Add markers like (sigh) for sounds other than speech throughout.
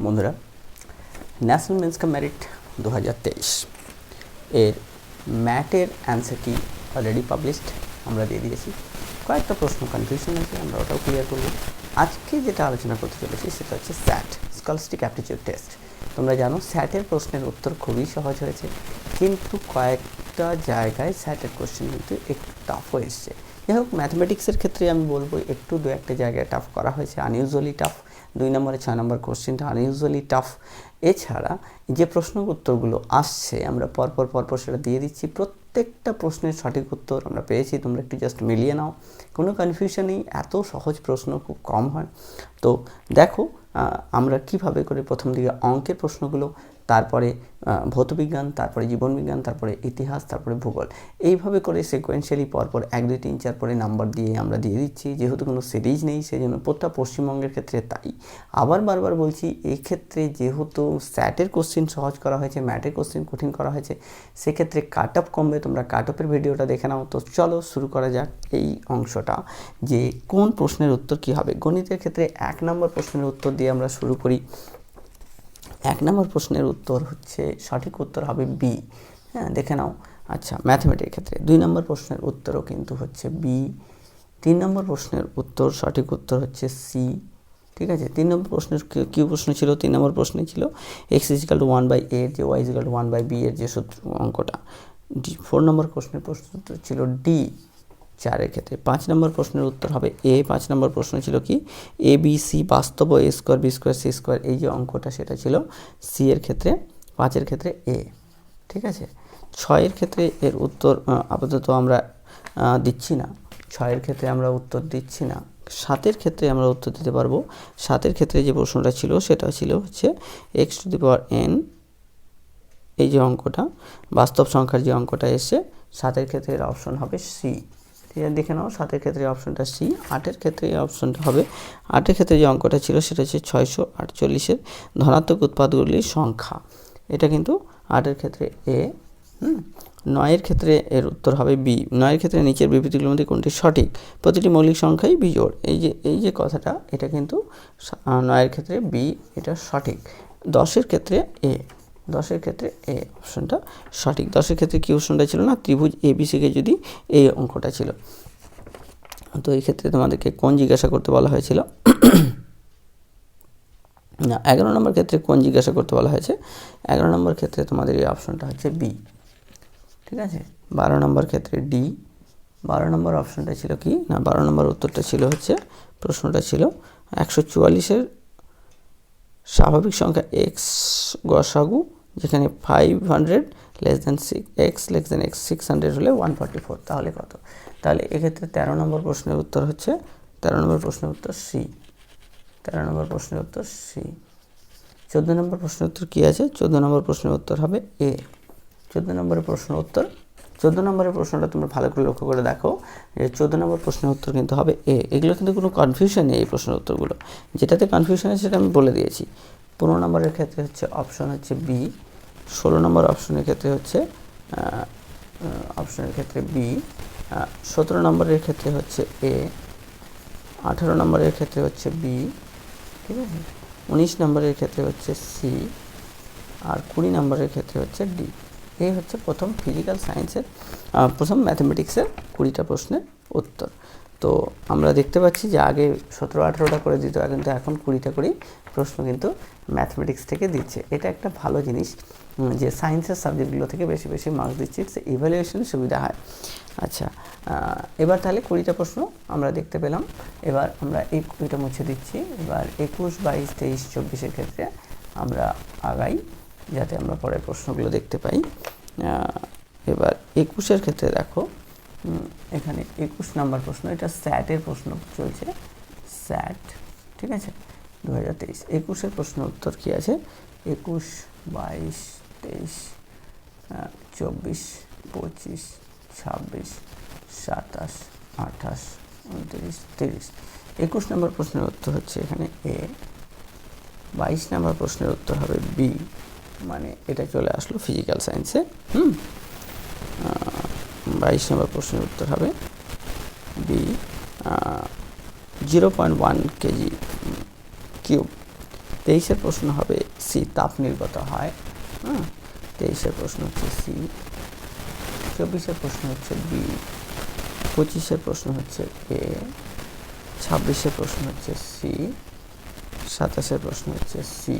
বন্ধুরা national men's কাম merit দু হাজার তেইশ। এর ম্যাটের অ্যান্সার কি অলরেডি পাবলিশড আমরা দিয়ে দিয়েছি। কয়েকটা প্রশ্ন কনফিউশন আছে, আমরা ওটাও ক্লিয়ার করব। আজকে যেটা আলোচনা করতে চলেছি সেটা হচ্ছে স্যাট স্কলস্টিক অ্যাপটিচিউড টেস্ট তোমরা জানো, স্যাটের প্রশ্নের উত্তর খুবই সহজ হয়েছে, কিন্তু কয়েকটা জায়গায় স্যাটের কোশ্চেন কিন্তু একটু টাফ হয়ে এসছে। যাই হোক ম্যাথমেটিক্সের ক্ষেত্রে আমি বলব একটু দু একটা জায়গায় টাফ করা হয়েছে। আনইউজুয়ালি টাফ দুই নম্বরে, ছয় নম্বর কোশ্চেনটা আনইউজুয়ালি টাফ এছাড়া যে প্রশ্ন উত্তরগুলো আসছে, আমরা পরপর পরপর সেটা দিয়ে দিচ্ছি। প্রত্যেকটা প্রশ্নের সঠিক উত্তর আমরা পেয়েছি। তোমরা একটু জাস্ট মিলিয়ে নাও। কোনো কনফিউশন নেই। এত সহজ প্রশ্ন খুব কম হয়। তো দেখো আমরা কীভাবে করে প্রথম দিকে অঙ্কের প্রশ্নগুলো তারপরে ভৌতবিজ্ঞান, তারপরে জীবনবিজ্ঞান, তারপরে ইতিহাস, তারপরে ভূগোল। এইভাবে করে সিকোয়েন্সিয়ালি পরপর এক, দুই, তিন, চার পরে নাম্বার দিয়ে আমরা দিয়ে দিচ্ছি। যেহেতু কোনো সিরিজ নেই সেই জন্য প্রত্যেক পশ্চিমবঙ্গের ক্ষেত্রে তাই। আবার বারবার বলছি এই ক্ষেত্রে যেহেতু স্যাটের কোশ্চিন সহজ করা হয়েছে ম্যাটের কোশ্চিন কঠিন করা হয়েছে, সেক্ষেত্রে কাট অফ কমবে। তোমরা কাট অফের ভিডিওটা দেখে নাও। তো চলো শুরু করা যাক এই অংশটা, যে কোন প্রশ্নের উত্তর কী হবে? গণিতের ক্ষেত্রে এক নম্বর প্রশ্নের উত্তর দিয়ে আমরা শুরু করি। এক নম্বর প্রশ্নের উত্তর হচ্ছে, সঠিক উত্তর হবে বি হ্যাঁ দেখে নাও। আচ্ছা ম্যাথমেটিক্সের ক্ষেত্রে দুই নম্বর প্রশ্নের উত্তরও কিন্তু হচ্ছে বি তিন নম্বর প্রশ্নের উত্তর, সঠিক উত্তর হচ্ছে সি ঠিক আছে? তিন নম্বর প্রশ্নের কী প্রশ্ন ছিল? তিন নম্বর প্রশ্নে ছিল x is equal to one by এর যে y is equal to one by b এর যে সূত্র, অঙ্কটা। ফোর নম্বর প্রশ্নের প্রশ্ন ছিল ডি চারের ক্ষেত্রে। পাঁচ নম্বর প্রশ্নের উত্তর হবে এ পাঁচ নম্বর প্রশ্ন ছিল কি? এ বি সি বাস্তব a square b square c square এই যে অঙ্কটা সেটা ছিল সি এর ক্ষেত্রে, পাঁচের ক্ষেত্রে এ ঠিক আছে? ছয়ের ক্ষেত্রে এর উত্তর আপাতত আমরা দিচ্ছি না। ছয়ের ক্ষেত্রে আমরা উত্তর দিচ্ছি না। সাতের ক্ষেত্রে আমরা উত্তর দিতে পারব। সাতের ক্ষেত্রে যে প্রশ্নটা ছিল সেটা ছিল হচ্ছে x to the power n এই যে অঙ্কটা, বাস্তব সংখ্যার যে অঙ্কটা এসে সাতের ক্ষেত্রে এর অপশন হবে সি দেখে নাও, সাতের ক্ষেত্রে অপশনটা সি আটের ক্ষেত্রে এই অপশনটা হবে। আটের ক্ষেত্রে যে অঙ্কটা ছিল সেটা হচ্ছে ছয়শো আটচল্লিশের ধনাত্মক উৎপাদগুলির সংখ্যা। এটা কিন্তু আটের ক্ষেত্রে এ নয়ের ক্ষেত্রে এর উত্তর হবে বি নয়ের ক্ষেত্রে নিচের বিবৃতিগুলোর মধ্যে কোনটি সঠিক? প্রতিটি মৌলিক সংখ্যাই বিজোড়। এই যে এই যে কথাটা, এটা কিন্তু নয়ের ক্ষেত্রে বি এটা সঠিক। দশের ক্ষেত্রে এ দশের ক্ষেত্রে এ অপশনটা সঠিক দশের ক্ষেত্রে কী অপশনটা ছিল না? ত্রিভুজ এ বিসিকে যদি এই অঙ্কটা ছিল। তো এই ক্ষেত্রে তোমাদেরকে কোন জিজ্ঞাসা করতে বলা হয়েছিল? (clears throat) না, এগারো নম্বর ক্ষেত্রে কোন জিজ্ঞাসা করতে বলা হয়েছে? এগারো নম্বর ক্ষেত্রে তোমাদের এই অপশনটা হচ্ছে বি ঠিক আছে? বারো নম্বর ক্ষেত্রে ডি বারো নম্বর অপশনটা ছিল কি? না, বারো নম্বর উত্তরটা ছিল হচ্ছে, প্রশ্নটা ছিল একশো চুয়াল্লিশের স্বাভাবিক সংখ্যা এক্স গসাগু, যেখানে five hundred less than six x less than x six hundred হলে ওয়ান ফর্টি ফোর তাহলে কত? তাহলে এক্ষেত্রে তেরো নম্বর প্রশ্নের উত্তর হচ্ছে, তেরো নম্বর প্রশ্নের উত্তর সি তেরো নম্বর প্রশ্নের উত্তর সি চোদ্দ নম্বর প্রশ্নের উত্তর কী আছে? চোদ্দ নম্বর প্রশ্নের উত্তর হবে এ চোদ্দ নম্বরের প্রশ্ন উত্তর চোদ্দ নম্বরের প্রশ্নটা তোমরা ভালো করে লক্ষ্য করে দেখো যে চোদ্দ নম্বর প্রশ্নের উত্তর কিন্তু হবে এ। এগুলো কিন্তু কোনো কনফিউশন নেই এই প্রশ্নের উত্তরগুলো। যেটাতে কনফিউশন আছে সেটা আমি বলে দিয়েছি। পনেরো নম্বরের ক্ষেত্রে হচ্ছে অপশন হচ্ছে বি ষোলো নম্বর অপশনের ক্ষেত্রে হচ্ছে অপশনের ক্ষেত্রে বি সতেরো নম্বরের ক্ষেত্রে হচ্ছে এ আঠারো নম্বরের ক্ষেত্রে হচ্ছে বি ঠিক আছে? উনিশ নম্বরের ক্ষেত্রে হচ্ছে সি আর কুড়ি নম্বরের ক্ষেত্রে হচ্ছে ডি এই হচ্ছে প্রথম ফিজিক্যাল সায়েন্সের প্রথম ম্যাথমেটিক্সের কুড়িটা প্রশ্নের উত্তর। তো আমরা দেখতে পাচ্ছি যে আগে সতেরো আঠেরোটা করে দিত কিন্তু এখন কুড়িটা করেই প্রশ্ন কিন্তু ম্যাথমেটিক্স থেকে দিচ্ছে। এটা একটা ভালো জিনিস যে সায়েন্সের সাবজেক্টগুলো থেকে বেশি বেশি মার্কস দিচ্ছে ইভ্যালুয়েশনের সুবিধা হয়। আচ্ছা এবার তাহলে কুড়িটা প্রশ্ন আমরা দেখতে পেলাম। এবার আমরা এই কুড়িটা মুছে দিচ্ছি। এবার একুশ, বাইশ, তেইশ, চব্বিশের ক্ষেত্রে আমরা আগাই। যাতে আমরা পরের প্রশ্নগুলো দেখতে পাই। এবার একুশের ক্ষেত্রে দেখো এখানে একুশ নাম্বার প্রশ্ন, এটা স্যাটের প্রশ্ন চলছে। স্যাট, ঠিক আছে? দু হাজার তেইশ। একুশের প্রশ্ন উত্তর কী আছে? একুশ, বাইশ, তেইশ চব্বিশ, পঁচিশ, ছাব্বিশ, সাতাশ, আঠাশ, উনত্রিশ, তিরিশ। একুশ নম্বর প্রশ্নের উত্তর হচ্ছে এখানে এ। বাইশ নম্বর প্রশ্নের উত্তর হবে বি। মানে এটা চলে আসলো ফিজিক্যাল সায়েন্সে হুম? বাইশ নম্বর প্রশ্নের উত্তর হবে B zero point one KG cube. তেইশের প্রশ্ন হবে সি তাপ নির্গত হয় হ্যাঁ তেইশের প্রশ্ন হচ্ছে সি চব্বিশের প্রশ্ন হচ্ছে বি পঁচিশের প্রশ্ন হচ্ছে এ ছাব্বিশের প্রশ্ন হচ্ছে সি সাতাশের প্রশ্ন হচ্ছে সি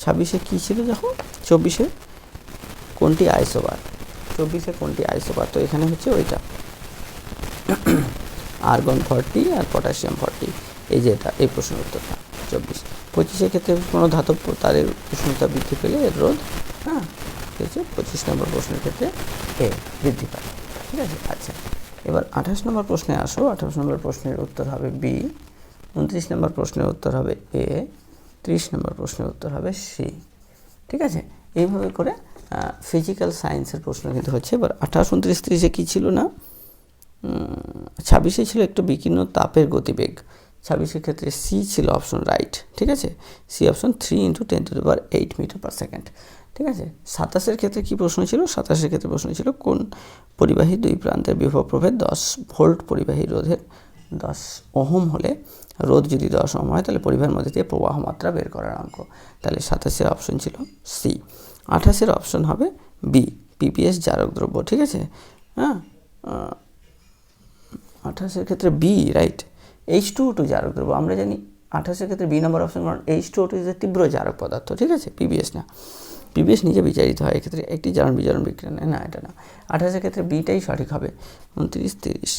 ছাব্বিশে কী ছিল দেখো? চব্বিশে কোনটি আইসোবার? চব্বিশে কোনটি আইসোবার? তো এখানে হচ্ছে ওইটা। আর্গন ফর্টি আর পটাশিয়াম ফর্টি। এই যে এটা, এই প্রশ্নের উত্তরটা, চব্বিশ। পঁচিশের ক্ষেত্রে কোনো ধাতব তারের উষ্ণতা বৃদ্ধি পেলে এর রোধ হ্যাঁ? ঠিক আছে পঁচিশ নম্বর প্রশ্নের ক্ষেত্রে এ বৃদ্ধি পায়। ঠিক আছে? আচ্ছা। এবার আঠাশ নম্বর প্রশ্নে আসো। আঠাশ নম্বর প্রশ্নের উত্তর হবে বি। উনত্রিশ নম্বর প্রশ্নের উত্তর হবে এ। ত্রিশ নম্বর প্রশ্নের উত্তর হবে সি। ঠিক আছে? এইভাবে করে ফিজিক্যাল সায়েন্সের প্রশ্ন কিন্তু হচ্ছে। এবার আঠাশ, উনত্রিশ, ত্রিশে কী ছিল না? ছাব্বিশে ছিল একটু বিকীর্ণ তাপের গতিবেগ। ছাব্বিশের ক্ষেত্রে সি ছিল অপশন রাইট ঠিক আছে? C option three into ten to power eight metre per second ঠিক আছে? সাতাশের ক্ষেত্রে কি প্রশ্ন ছিল? সাতাশের ক্ষেত্রে প্রশ্ন ছিল কোন পরিবাহী দুই প্রান্তের বিভব প্রভেদ দশ ভোল্ট পরিবাহী রোধের দশ ওহম হলে রোধ যদি দশ ওহম হয়, তাহলে পরিবাহের মধ্যে দিয়ে প্রবাহ মাত্রা বের করার অঙ্ক। তাহলে সাতাশের অপশন ছিল সি আঠাশের অপশন হবে বি পিপিএস জারক দ্রব্য, ঠিক আছে? হ্যাঁ? আঠাশের ক্ষেত্রে B right H two two জারক দ্রব্য, আমরা জানি আঠাশের ক্ষেত্রে বি নম্বর অপশন এইচ টু টু যে তীব্র জারক পদার্থ, ঠিক আছে? পিবিএস না। পিবিএস নিজে বিচারিত হয়, এক্ষেত্রে একটি জারণ বিজারণ বিক্রিয়া না, এটা না। আঠাশের ক্ষেত্রে বিটাই সঠিক হবে। উনত্রিশ, তিরিশ।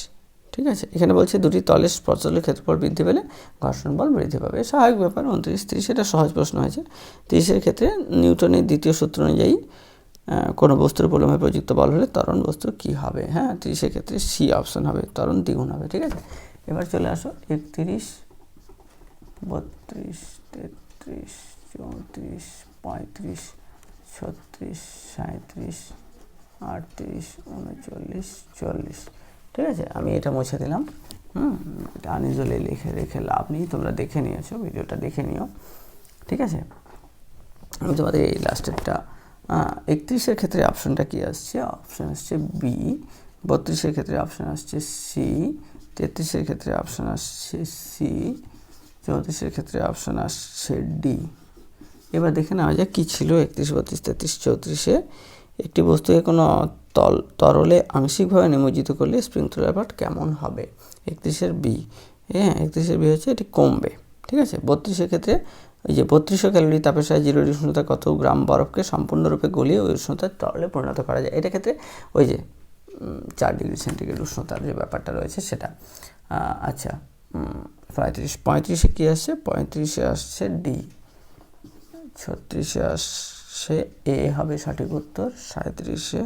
ঠিক আছে? এখানে বলছে দুটি তলের স্পর্শলের ক্ষেত্রফল বৃদ্ধি পেলে ঘর্ষণ বল বৃদ্ধি পাবে। স্বাভাবিক ব্যাপার, উনত্রিশ, তিরিশ, এটা সহজ প্রশ্ন হয়েছে। তিরিশের ক্ষেত্রে নিউটনের দ্বিতীয় সূত্র অনুযায়ী কোনো বস্তুর প্রলম্বে প্রযুক্ত বল হলে ত্বরণ বস্তু কী হবে? হ্যাঁ তিরিশের ক্ষেত্রে সি অপশন হবে, ত্বরণ দ্বিগুণ হবে, ঠিক আছে? এবার চলে আসো, একত্রিশ, বত্রিশ, তেত্রিশ, চৌত্রিশ, পঁয়ত্রিশ, ছত্রিশ সাঁত্রিশ আটত্রিশ, উনচল্লিশ, চল্লিশ। ঠিক আছে? আমি এটা মুছে দিলাম। হুম, এটা আনিজলে লিখে রেখে লাভ নেই। তোমরা দেখে নিয়েছো, ভিডিওটা দেখে নিও। ঠিক আছে? আমি তোমাদের এই লাস্টেরটা একত্রিশের ক্ষেত্রে অপশানটা কী আসছে? অপশান আসছে বি বত্রিশের ক্ষেত্রে অপশান আসছে সি তেত্রিশের ক্ষেত্রে অপশান আসছে সি চৌত্রিশের ক্ষেত্রে অপশান আসছে ডি এবার দেখে নেওয়া যাক কী ছিল একত্রিশ, বত্রিশ, তেত্রিশ, চৌত্রিশে। একটি বস্তুকে কোনো তল, তরলে আংশিকভাবে নিমজ্জিত করলে স্প্রিংথ্রোলার পার্ট কেমন হবে? একত্রিশের বি হ্যাঁ একত্রিশের বি হচ্ছে এটি কমবে, ঠিক আছে? বত্রিশের ক্ষেত্রে ওই যে বত্রিশশো ক্যালোরি তাপের সাহায্যে জিরো উষ্ণতা কত গ্রাম বরফকে সম্পূর্ণরূপে গলিয়ে ওই উষ্ণতার তরলে পরিণত করা যায়? এটা ক্ষেত্রে ওই যে চার ডিগ্রি সেন্টিগ্রেড উষ্ণতার যে ব্যাপারটা রয়েছে সেটা। আচ্ছা পঁয়ত্রিশ, পঁয়ত্রিশে কী আসছে? পঁয়ত্রিশে আসছে ডি ছত্রিশে আসছে এ হবে সঠিক উত্তর, সাঁত্রিশে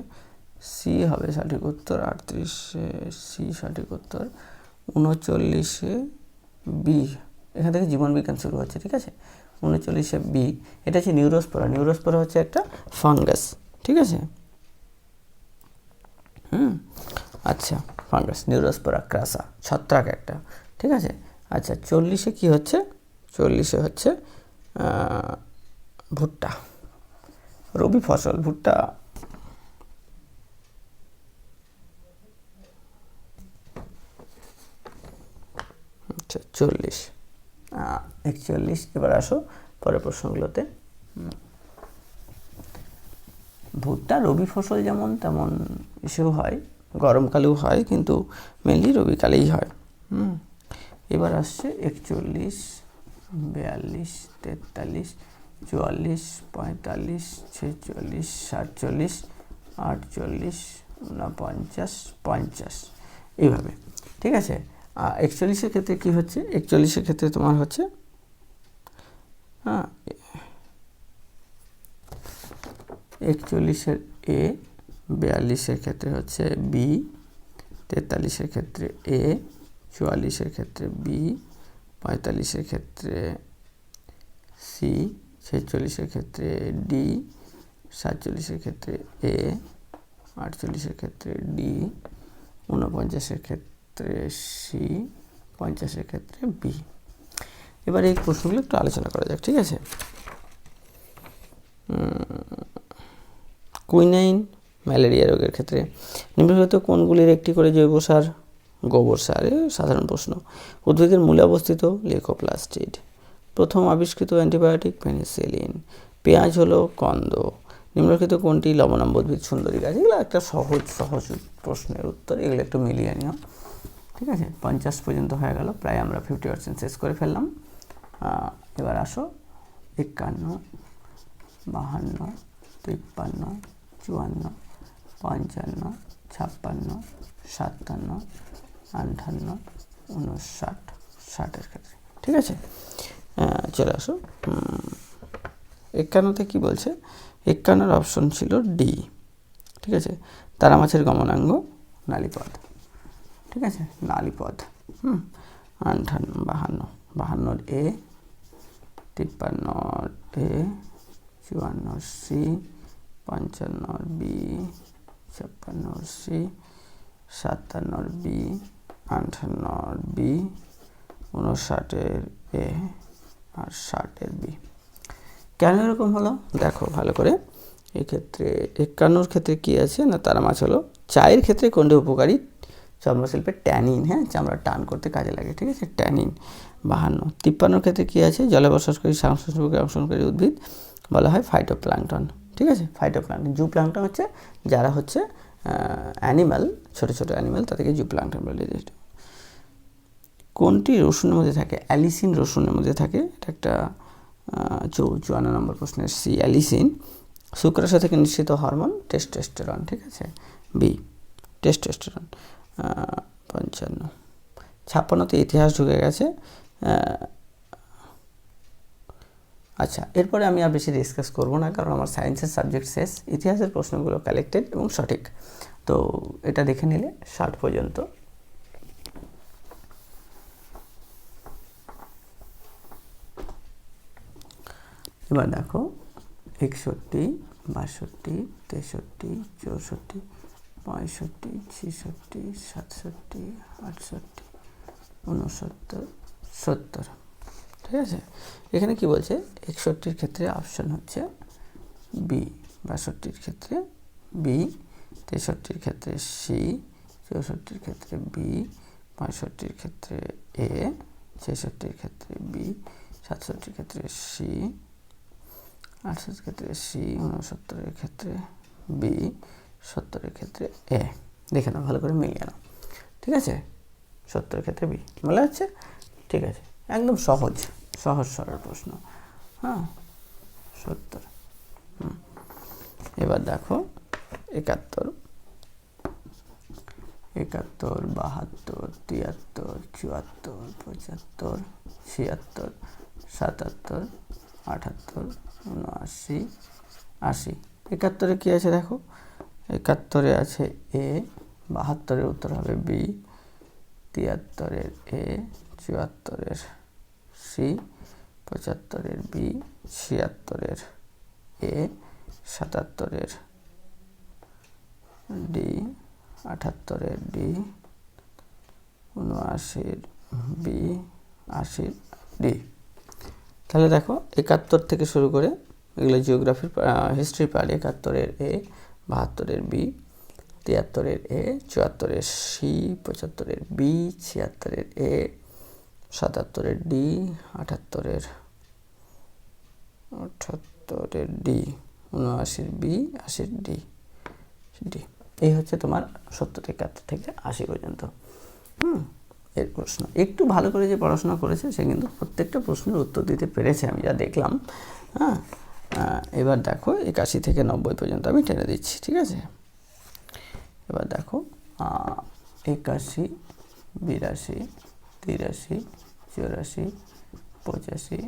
সি হবে সঠিক উত্তর, আটত্রিশে সি সঠিক উত্তর, উনচল্লিশে বি এখান থেকে জীবন বিজ্ঞান শুরু হচ্ছে, ঠিক আছে? উনচল্লিশে বি এটা হচ্ছে নিউরোস্পোরা। নিউরোস্পোরা হচ্ছে একটা ফাঙ্গাস, ঠিক আছে? হুম? আচ্ছা ফাঙ্গাস, নিউরোস্পোরা, ক্রাসা, ছত্রাক একটা, ঠিক আছে? আচ্ছা চল্লিশে কি হচ্ছে? চল্লিশে হচ্ছে ভুট্টা, রবি ফসল, ভুট্টা। আচ্ছা চল্লিশ। একচল্লিশ, এবার আসো পরের প্রশ্নগুলোতে। ভুট্টা, রবি ফসল যেমন তেমন এসেও হয়, গরমকালেও হয়, কিন্তু মেনলি রবিকালেই হয়। হুম। এবার আসছে একচল্লিশ, বিয়াল্লিশ, তেতাল্লিশ, চুয়াল্লিশ, পঁয়তাল্লিশ, ছেচল্লিশ, সাতচল্লিশ, আটচল্লিশ ঊনপঞ্চাশ পঞ্চাশ। এইভাবে। ঠিক আছে? একচল্লিশের ক্ষেত্রে কী হচ্ছে? একচল্লিশের ক্ষেত্রে তোমার হচ্ছে হ্যাঁ একচল্লিশের এ, বিয়াল্লিশের ক্ষেত্রে হচ্ছে বি, তেতাল্লিশের ক্ষেত্রে এ, চুয়াল্লিশের ক্ষেত্রে বি, পঁয়তাল্লিশের ক্ষেত্রে সি, ছেচল্লিশের ক্ষেত্রে ডি, সাতচল্লিশের ক্ষেত্রে এ, আটচল্লিশের ক্ষেত্রে ডি, ঊনপঞ্চাশের ক্ষেত্রে সি, পঞ্চাশের ক্ষেত্রে বি। এবার এই প্রশ্নগুলো একটু আলোচনা করা যাক, ঠিক আছে? কুইনাইন ম্যালেরিয়া রোগের ক্ষেত্রে নিম্নলিখিত কোনগুলির একটি করে জৈব সার, গোবর সার সাধারণ প্রশ্ন। উদ্ভিদের মূলে অবস্থিত লেকোপ্লাস্টিড। প্রথম আবিষ্কৃত অ্যান্টিবায়োটিক পেনিসিলিন। পেঁয়াজ হলো কন্দ। নিম্নলিখিত কোনটি লবণাম্ব উদ্ভিদ সুন্দরী গাছ, এগুলো একটা সহজ সহজ প্রশ্নের উত্তর, এগুলো একটু মিলিয়ে নিও। ঠিক আছে? পঞ্চাশ পর্যন্ত হয়ে গেল, প্রায় আমরা ফিফটি পার্সেন্ট শেষ করে ফেললাম। এবার আসো, একান্ন, বাহান্ন, তিপ্পান্ন, চুয়ান্ন, পঞ্চান্ন, ছাপ্পান্ন, সাতান্ন আটান্ন উনষাট ষাটের ক্ষেত্রে। ঠিক আছে? চলে আসো। একান্নতে কি বলছে? একান্নর অপশন ছিল ডি। ঠিক আছে? তারা মাছের গমনাঙ্গ নালীপদ। ঠিক আছে? নালীপদ হুম। আটান্ন বাহান্ন। বাহান্নর এ, তিপ্পান্নর এ, চুয়ান্নর সি, পঞ্চান্নর বি, ছাপ্পান্নর সি, সাতান্নর বি আটান্নর বি, উনষাটের এ আর ষাটের বি। কেন এরকম হলো? দেখো ভালো করে। এক্ষেত্রে একান্নর ক্ষেত্রে কি আছে? না, তারা মাছ হলো। চায়ের ক্ষেত্রে কোনটি উপকারী? চর্মশিল্পে ট্যানিন হ্যাঁ চামড়া টান করতে কাজে লাগে, ঠিক আছে? ট্যানিন, বাহান্ন। তিপ্পান্নর ক্ষেত্রে কী আছে? জলে বসবাসকারী সংশ্লেষণকারী অংশগ্রহণকারী উদ্ভিদ বলা হয় ফাইটোপ্লাঙ্কটন ঠিক আছে? ফাইটোপ্লাঙ্কটন জু প্লাঙ্কটন হচ্ছে যারা হচ্ছে অ্যানিম্যাল ছোটো ছোটো অ্যানিম্যাল তাদেরকে জু প্লাঙ্কটন বলে কোনটি রসুনের মধ্যে থাকে? অ্যালিসিন রসুনের মধ্যে থাকে। এটা একটা চৌ, চুয়ান্ন নম্বর প্রশ্নের সি, অ্যালিসিন। শুক্রাশয় থেকে নিশ্চিত হরমোন? টেস্টোস্টেরন ঠিক আছে? বি টেস্টোস্টেরন পঞ্চান্ন। ছাপ্পান্নতে ইতিহাস ঢুকে গেছে আচ্ছা এরপরে আমি আর বেশি ডিসকাস করব না, কারণ আমার সায়েন্সের সাবজেক্ট শেষ, ইতিহাসের প্রশ্নগুলো কালেক্টেড এবং সঠিক। তো এটা দেখে নিলে ষাট পর্যন্ত। এবার দেখো, একষট্টি, বাষট্টি, তেষট্টি, চৌষট্টি পঁয়ষট্টি, ছেষট্টি, সাতষট্টি, আটষট্টি উনসত্তর সত্তর। ঠিক আছে? এখানে কি বলছে? একষট্টির ক্ষেত্রে অপশন হচ্ছে বি বাষট্টির ক্ষেত্রে বি তেষট্টির ক্ষেত্রে সি চৌষট্টির ক্ষেত্রে বি পঁয়ষট্টির ক্ষেত্রে এ ছেষট্টির ক্ষেত্রে বি সাতষট্টির ক্ষেত্রে সি আটষট্টির ক্ষেত্রে সি উনসত্তরের ক্ষেত্রে বি সত্তরের ক্ষেত্রে এ। দেখে নাও, ভালো করে মিলিয়ে নাও। ঠিক আছে? সত্তরের ক্ষেত্রে বি। বলা হচ্ছে ঠিক আছে। একদম সহজ সহজ, সরল প্রশ্ন। হ্যাঁ? সত্তর। হুম। এবার দেখো, একাত্তর। একাত্তর, বাহাত্তর, তিয়াত্তর, চুয়াত্তর, পঁচাত্তর, ছিয়াত্তর, সাতাত্তর আটাত্তর উনআশি, আশি। একাত্তরে কী আছে দেখো? একাত্তরে আছে এ বাহাত্তরের উত্তর হবে বি, তিয়াত্তরের এ, চুয়াত্তরের সি, পঁচাত্তরের বি, ছিয়াত্তরের এ, সাতাত্তরের ডি, আটাত্তরের ডি, উনআশির বি, আশির ডি। তাহলে দেখো একাত্তর থেকে শুরু করে এগুলো জিওগ্রাফির হিস্ট্রি পার্ট একাত্তরের এ বাহাত্তরের বি, তিয়াত্তরের এ, চুয়াত্তরের সি, পঁচাত্তরের বি, ছিয়াত্তরের এ, সাতাত্তরের ডি, আটাত্তরের আটাত্তরের ডি, উনআশির বি, আশির ডি ডি। এই হচ্ছে তোমার সত্তর একাত্তর থেকে আশি পর্যন্ত। হুম, এর প্রশ্ন। একটু ভালো করে যে পড়াশোনা করেছে, সে কিন্তু প্রত্যেকটা প্রশ্নের উত্তর দিতে পেরেছে, আমি যা দেখলাম। হ্যাঁ এবার দেখো একাশি থেকে নব্বই পর্যন্ত আমি টেনে দিচ্ছি, ঠিক আছে? এবার দেখো একাশি, বিরাশি, তিরাশি, চুরাশি, পঁচাশি,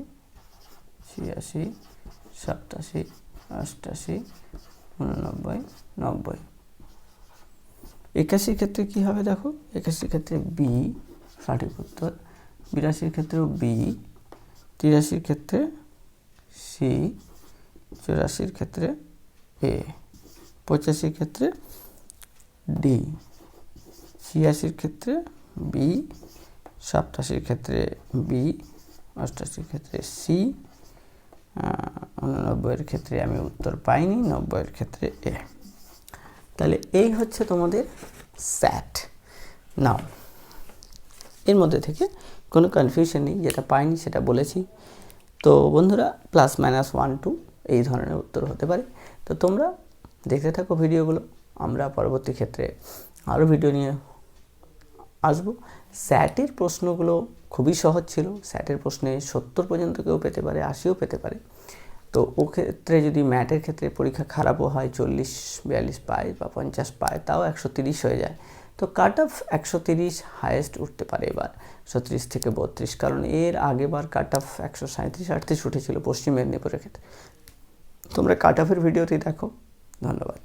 ছিয়াশি, সাতাশি অষ্টাশি উননব্বই, নব্বই। একাশির ক্ষেত্রে কি হবে দেখো? একাশির ক্ষেত্রে বি, সঠিক উত্তর। বিরাশির ক্ষেত্রেও বি, তিরাশির ক্ষেত্রে সি চুরাশির ক্ষেত্রে এ পঁচাশির ক্ষেত্রে ডি ছিয়াশির ক্ষেত্রে বি সাতাশির ক্ষেত্রে বি অষ্টাশির ক্ষেত্রে সি উননব্বইয়ের ক্ষেত্রে আমি উত্তর পাইনি, নব্বইয়ের ক্ষেত্রে এ তাহলে এই হচ্ছে তোমাদের স্যাট নাও এর মধ্যে থেকে কোনো কনফিউশন নেই, যেটা পাইনি সেটা বলেছি। তো বন্ধুরা প্লাস মাইনাস ওয়ান টু এই ধরনের উত্তর হতে পারে। তো তোমরা দেখতে থাকো ভিডিওগুলো। আমরা পরবর্তী ক্ষেত্রে আরও ভিডিও নিয়ে আসব। স্যাটের প্রশ্নগুলো খুবই সহজ ছিল। স্যাটের প্রশ্নে সত্তর পর্যন্ত কেউ পেতে পারে, আশিও পেতে পারে। তো ও ক্ষেত্রে যদি ম্যাটের ক্ষেত্রে পরীক্ষা খারাপও হয়, চল্লিশ, বিয়াল্লিশ পায় বা পঞ্চাশ পায়, তাও একশো তিরিশ হয়ে যায়। তো কাট অফ একশো তিরিশ হায়েস্ট উঠতে পারে এবার। ছত্রিশ থেকে বত্রিশ, কারণ এর আগেবার কাট অফ একশো সাঁত্রিশ আটত্রিশ উঠেছিল পশ্চিম মেদিনীপুরের ক্ষেত্রে। তোমরা কাট অফের ভিডিওতেই দেখো। ধন্যবাদ।